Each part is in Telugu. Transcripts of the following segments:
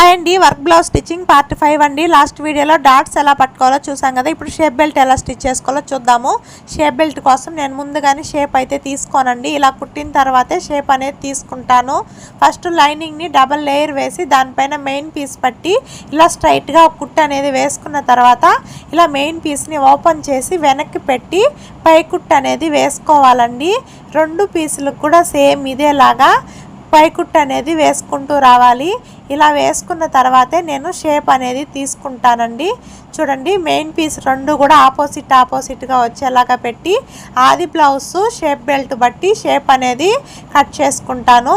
హాయ్ అండి work blouse stitching part five అండి. లాస్ట్ వీడియోలో డాట్స్ ఎలా పట్టుకోవాలో చూసాం కదా. ఇప్పుడు షేప్ బెల్ట్ ఎలా స్టిచ్ చేసుకోవాలో చూద్దాము. షేప్ బెల్ట్ కోసం నేను ముందుగానే షేప్ అయితే తీసుకోనండి. ఇలా కుట్టిన తర్వాతే షేప్ అనేది తీసుకుంటాను. ఫస్ట్ లైనింగ్ని డబల్ లేయర్ వేసి దానిపైన మెయిన్ పీస్ పట్టి ఇలా స్ట్రైట్గా ఒక కుట్టు అనేది వేసుకున్న తర్వాత ఇలా మెయిన్ పీస్ని ఓపెన్ చేసి వెనక్కి పెట్టి పై కుట్టు అనేది వేసుకోవాలండి. రెండు పీసులకు కూడా సేమ్ ఇదేలాగా పైకుట్టు అనేది వేసుకుంటూ రావాలి. ఇలా వేసుకున్న తర్వాతే నేను షేప్ అనేది తీసుకుంటానండి. చూడండి మెయిన్ పీస్ రెండు కూడా ఆపోజిట్ ఆపోజిట్గా వచ్చేలాగా పెట్టి ఆది బ్లౌజ్ షేప్ బెల్ట్ బట్టి షేప్ అనేది కట్ చేసుకుంటాను.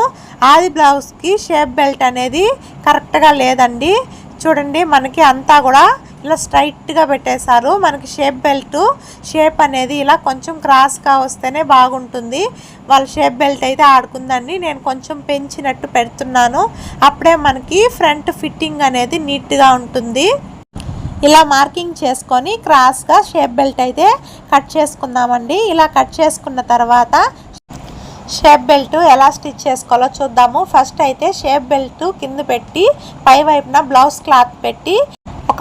ఆది బ్లౌజ్కి షేప్ బెల్ట్ అనేది కరెక్ట్గా లేదండి. చూడండి మనకి అంతా కూడా ఇలా స్ట్రైట్గా పెట్టేశారు. మనకి షేప్ బెల్ట్ షేప్ అనేది ఇలా కొంచెం క్రాస్గా వస్తేనే బాగుంటుంది. వాళ్ళ షేప్ బెల్ట్ అయితే ఆడుకుందండి. నేను కొంచెం పెంచినట్టు పెడుతున్నాను. అప్పుడే మనకి ఫ్రంట్ ఫిట్టింగ్ అనేది నీట్గా ఉంటుంది. ఇలా మార్కింగ్ చేసుకొని క్రాస్గా షేప్ బెల్ట్ అయితే కట్ చేసుకుందామండి. ఇలా కట్ చేసుకున్న తర్వాత షేప్ బెల్ట్ ఎలా స్టిచ్ చేసుకోవాలో చూద్దాము. ఫస్ట్ అయితే షేప్ బెల్ట్ కింద పెట్టి పై వైపున బ్లౌజ్ క్లాత్ పెట్టి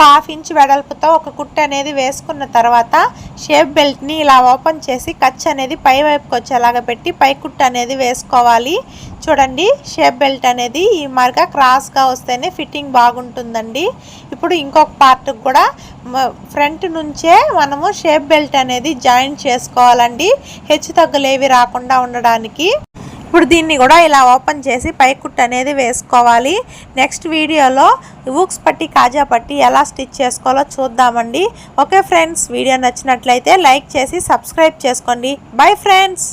ఒక హాఫ్ ఇంచ్ వెడల్పుతో ఒక కుట్టు అనేది వేసుకున్న తర్వాత షేప్ బెల్ట్ని ఇలా ఓపెన్ చేసి కచ్ అనేది పై వైపుకి వచ్చేలాగా పెట్టి పై కుట్టు అనేది వేసుకోవాలి. చూడండి షేప్ బెల్ట్ అనేది ఈ మరగా క్రాస్గా వస్తేనే ఫిట్టింగ్ బాగుంటుందండి. ఇప్పుడు ఇంకొక పార్ట్కి కూడా ఫ్రంట్ నుంచే మనము షేప్ బెల్ట్ అనేది జాయిన్ చేసుకోవాలండి. హెచ్చు తగ్గులేవి రాకుండా ఉండడానికి. ఇప్పుడు దీన్ని కూడా ఇలా ఓపెన్ చేసి పైకుట్ అనేది వేసుకోవాలి. నెక్స్ట్ వీడియోలో ఊక్స్ పట్టి కాజా పట్టి ఎలా స్టిచ్ చేసుకోవాలో చూద్దామండి. ఓకే ఫ్రెండ్స్ వీడియో నచ్చినట్లయితే లైక్ చేసి సబ్స్క్రైబ్ చేసుకోండి. Bye friends!